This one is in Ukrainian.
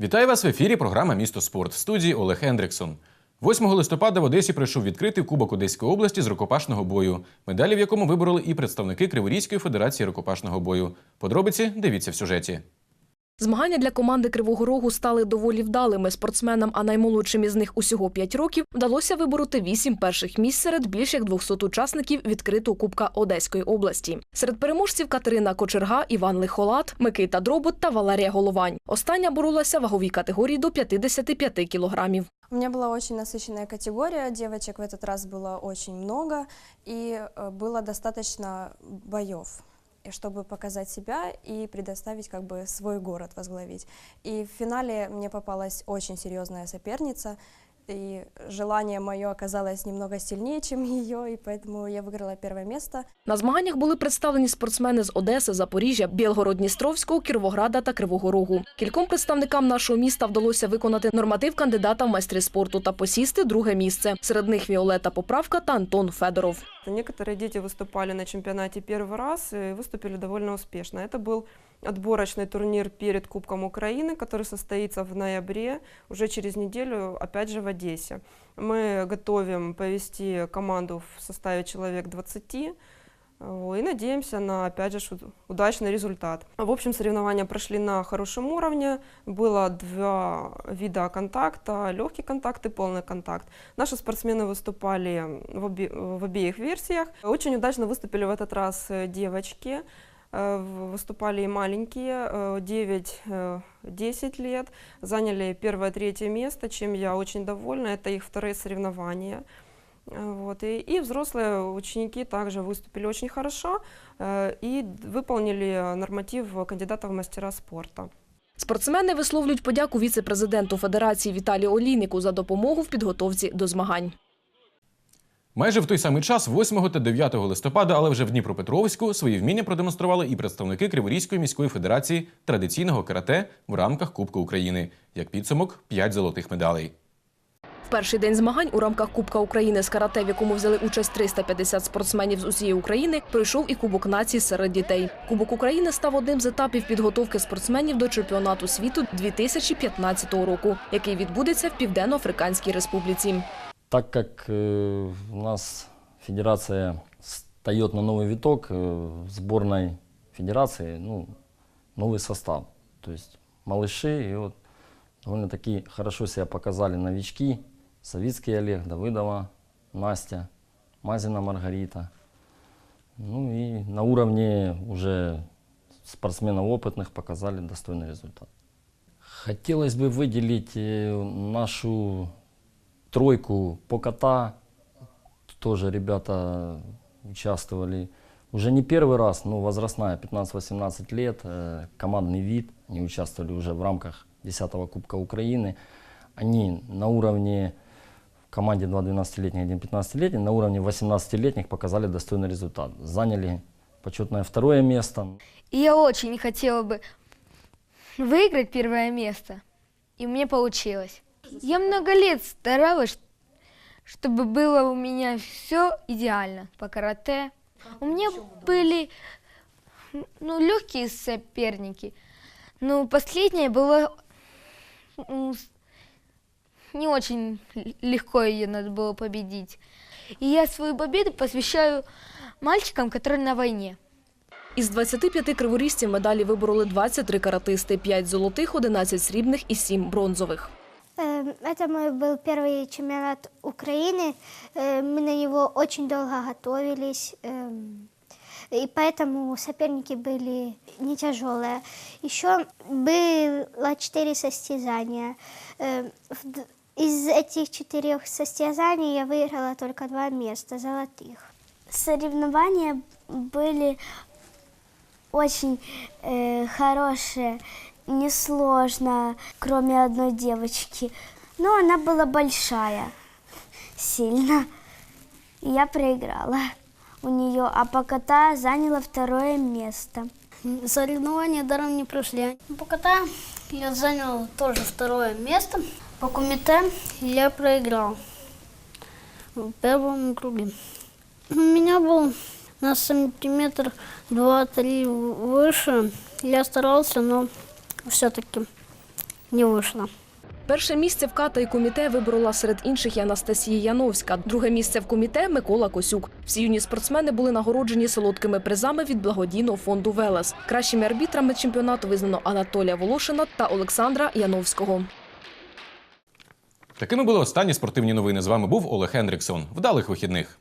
Вітаю вас в ефірі. Програма Місто спорт в студії Олег Ендриксон. 8 листопада в Одесі пройшов відкритий Кубок Одеської області з рукопашного бою, медалі в якому вибороли і представники Криворізької федерації рукопашного бою. Подробиці дивіться в сюжеті. Змагання для команди Кривого Рогу стали доволі вдалими спортсменам, а наймолодшим із них усього 5 років вдалося вибороти 8 перших місць серед більш як 200 учасників відкритого Кубка Одеської області. Серед переможців Катерина Кочерга, Іван Лихолат, Микита Дробот та Валерія Головань. Остання боролася в ваговій категорії до 55 кілограмів. У меня была очень насыщенная категория, девочек в этот раз было очень много, и э, было достаточно боев, и чтобы показать себя и предоставить как бы свой город возглавить. И в финале мне попалась очень серьезная соперница, и желание мое оказалось немного сильнее, чем ее, и поэтому я выиграла первое место. На змаганнях були представлені спортсмени з Одеси, Запоріжжя, Білгород-Дністровського, Кіровограда та Кривого Рогу. Кільком представникам нашого міста вдалося виконати норматив кандидата в майстри спорту та посісти друге місце. Серед них Віолета Поправка та Антон Федоров. Некоторые дети выступали на чемпионате первый раз и выступили довольно успешно. Это был отборочный турнир перед Кубком Украины, который состоится в ноябре, уже через неделю, опять же, в Одессе. Мы готовим повести команду в составе человек 20 э, и надеемся на, опять же, шу- удачный результат. В общем, соревнования прошли на хорошем уровне. Было два вида контакта, легкий контакт и полный контакт. Наши спортсмены выступали в, обе- в обеих версиях. Очень удачно выступили в этот раз э, девочки. Э, в- Выступали и маленькие, э, 9-10 лет. Заняли первое-третье место, чем я очень довольна. Это их вторые соревнования. Э, Вот. И, и взрослые ученики также выступили очень хорошо э, и д- выполнили норматив кандидата в мастера спорта. Спортсмени висловлюють подяку віце-президенту Федерації Віталію Олійнику за допомогу в підготовці до змагань. Майже в той самий час, 8 та 9 листопада, але вже в Дніпропетровську, свої вміння продемонстрували і представники Криворізької міської федерації традиційного карате в рамках Кубку України. Як підсумок, 5 золотих медалей. В перший день змагань у рамках Кубка України з карате, в якому взяли участь 350 спортсменів з усієї України, пройшов і Кубок нації серед дітей. Кубок України став одним з етапів підготовки спортсменів до чемпіонату світу 2015 року, який відбудеться в Південно-Африканській Республіці. Так как э, у нас федерация встает на новый виток, э, в сборной федерации ну, новый состав. То есть малыши, и вот довольно-таки хорошо себя показали новички. Савицкий Олег, Давыдова, Настя, Мазина Маргарита. Ну и на уровне уже спортсменов опытных показали достойный результат. Хотелось бы выделить э, нашу тройку по кота. Тоже ребята участвовали. Уже не первый раз, но возрастная, 15-18 лет, э, командный вид. Они участвовали уже в рамках 10-го Кубка Украины. Они на уровне в команде 2 12-летних, 1 15-летний, на уровне 18-летних показали достойный результат. Заняли почетное второе место. И я очень хотела бы выиграть первое место. И мне получилось. Я много лет старалась, чтобы было у меня все идеально по карате. У меня были ну, легкие соперники. Но последнее было не очень л- легко ее надо было победить. И я свою победу посвящаю мальчикам, которые на войне. Із 25 криворізців медалі вибороли 23 каратисти, 5 золотих, 11 срібних і 7 бронзових. Эм, Это мой был первый чемпионат Украины. Э, Мы на него очень долго готовились. эм, И поэтому соперники были не тяжелые. Еще было четыре состязания. Из этих четырех состязаний я выиграла только два места золотых. Соревнования были очень э, хорошие, несложно, кроме одной девочки. Но она была большая, сильно. И я проиграла у нее, а по кота заняла второе место. Соревнования даром не прошли. По кота я занял тоже второе место. По кумите я проиграл в первом круге. У меня был на сантиметр два-три выше. Я старался, но все-таки не вышло. Перше місце в ката і коміте виборола серед інших і Анастасія Яновська. Друге місце в коміте Микола Косюк. Всі юні спортсмени були нагороджені солодкими призами від благодійного фонду Велес. Кращими арбітрами чемпіонату визнано Анатолія Волошина та Олександра Яновського. Такими були останні спортивні новини. З вами був Олег Хендріксон. Вдалих вихідних.